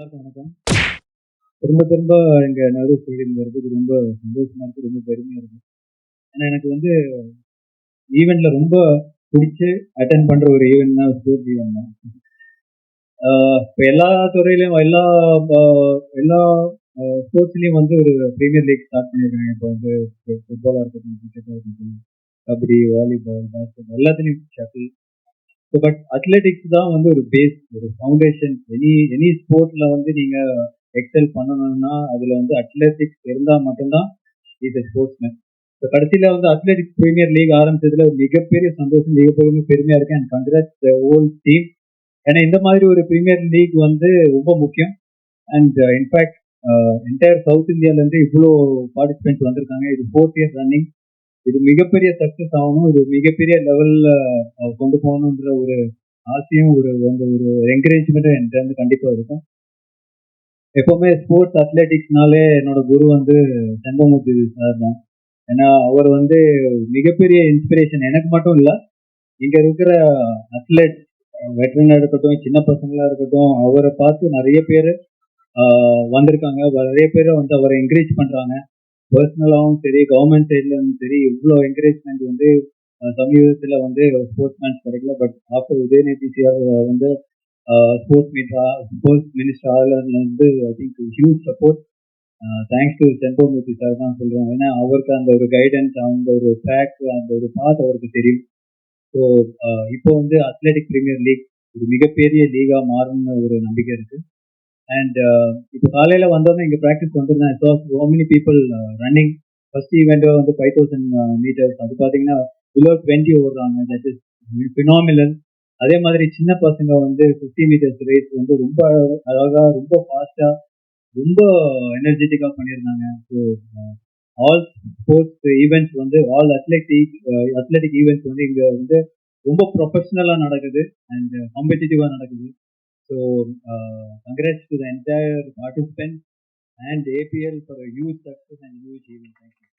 எல்லாருக்கும் வணக்கம். திரும்ப திரும்ப இங்கே நேரு ஸ்டேடியம் வர்றதுக்கு ரொம்ப சந்தோஷமா இருக்கு. ரொம்ப பெருமையா இருக்கு. ஏன்னா எனக்கு வந்து ஈவெண்ட்ல ரொம்ப பிடிச்சு அட்டன் பண்ற ஒரு ஈவெண்ட்னா ஸ்போர்ட்ஸ் ஈவெண்ட் தான். ஆஹ் எல்லா துறையிலையும் எல்லா ஆஹ் எல்லா ஸ்போர்ட்ஸ்லயும் வந்து ஒரு ப்ரீமியர் லீக் ஸ்டார்ட் பண்ணிருக்காங்க. இப்போ வந்து ஃபுட்பாலா இருக்கட்டும் கிரிக்கெட்டா இருக்கட்டும் கபடி வாலிபால் பாஸ்கெட் எல்லாத்துலயும் ஷட்டில் ஸோ பட் அத்லெட்டிக்ஸ் தான் வந்து ஒரு பேஸ் ஒரு ஃபவுண்டேஷன் எனி எனி ஸ்போர்ட்ல வந்து நீங்க எக்ஸல் பண்ணணும்னா அதுல வந்து அத்லெட்டிக்ஸ் இருந்தால் மட்டும்தான் இது ஸ்போர்ட்ஸ்மேன் ஸோ கடைசியில் வந்து அத்லெட்டிக்ஸ் பிரீமியர் லீக் ஆரம்பிச்சதுல ஒரு மிகப்பெரிய சந்தோஷம் மிகப்பெரிய பெருமையா இருக்கு. அண்ட் கங்க்ராட்ஸ் ஓல் டீம் ஏன்னா இந்த மாதிரி ஒரு பிரீமியர் லீக் வந்து ரொம்ப முக்கியம். அண்ட் இன்ஃபேக்ட் என்டையர் சவுத் இந்தியாவிலேருந்து இவ்வளோ பார்ட்டிசிபென்ட்ஸ் வந்திருக்காங்க. இது ஃபோர்த் இயர் ரன்னிங் இது மிகப்பெரிய சக்சஸ் ஆகணும். இது மிகப்பெரிய லெவல்ல கொண்டு போகணுன்ற ஒரு ஆசையும் ஒரு அந்த ஒரு என்கரேஜ்மெண்ட்டும் என்கிட்ட வந்து கண்டிப்பா இருக்கும். எப்பவுமே ஸ்போர்ட்ஸ் அத்லெட்டிக்ஸ்னாலே என்னோட குரு வந்து செம்பமூர்த்தி சார் தான். ஏன்னா அவர் வந்து மிகப்பெரிய இன்ஸ்பிரேஷன் எனக்கு மட்டும் இல்லை இங்க இருக்கிற அத்லெட் வெட்டரனா இருக்கட்டும் சின்ன பசங்களா இருக்கட்டும் அவரை பார்த்து நிறைய பேர் வந்திருக்காங்க. நிறைய பேர் வந்து அவரை என்கரேஜ் பண்றாங்க. பர்சனலாகவும் சரி கவர்மெண்ட் சைட்லயும் சரி இவ்வளோ என்கரேஜ்மெண்ட் வந்து சமீபத்தில் வந்து ஸ்போர்ட்ஸ் மேன்ஸ் கிடைக்கல. பட் ஆஃப்டர் உதயநிதி சிஆர் வந்து ஸ்போர்ட்ஸ் மீட்டா sports minister ஆகலன்னு I think huge support thanks to Sengomurthy sir தான் சொல்கிறேன் ஏன்னா அவருக்கு அந்த ஒரு கைடன்ஸ் அந்த ஒரு ட்ராக் அந்த ஒரு பாத் அவருக்கு தெரியும். ஸோ இப்போ வந்து அத்லெட்டிக் பிரீமியர் லீக் ஒரு மிகப்பெரிய லீகாக மாறும்னு ஒரு நம்பிக்கை இருக்குது அண்ட் uh, இப்போ காலையில் வந்தோடனே இங்கே practice வந்துருந்தேன். So so many people running first event வந்து ஃபைவ் தௌசண்ட் மீட்டர்ஸ் அது பார்த்தீங்கன்னா பிலோ டுவெண்ட்டி ஓடுறாங்க தட் இஸ் ஃபினாமினல் அதே மாதிரி சின்ன பசங்க வந்து ஃபிஃப்டி மீட்டர்ஸ் ரேஸ் வந்து ரொம்ப அழகாக ரொம்ப ஃபாஸ்ட்டாக ரொம்ப எனர்ஜெட்டிக்காக பண்ணியிருந்தாங்க ஸோ ஆல் ஸ்போர்ட்ஸ் ஈவெண்ட்ஸ் வந்து ஆல் அத்லெட்டிக் அத்லெட்டிக் ஈவெண்ட்ஸ் வந்து இங்கே வந்து ரொம்ப ப்ரொஃபஷ்னலாக நடக்குது. அண்ட் காம்படிட்டிவாக uh, நடக்குது. So, uh, congrats to the entire participants and APL for a huge success and huge event. Thank you.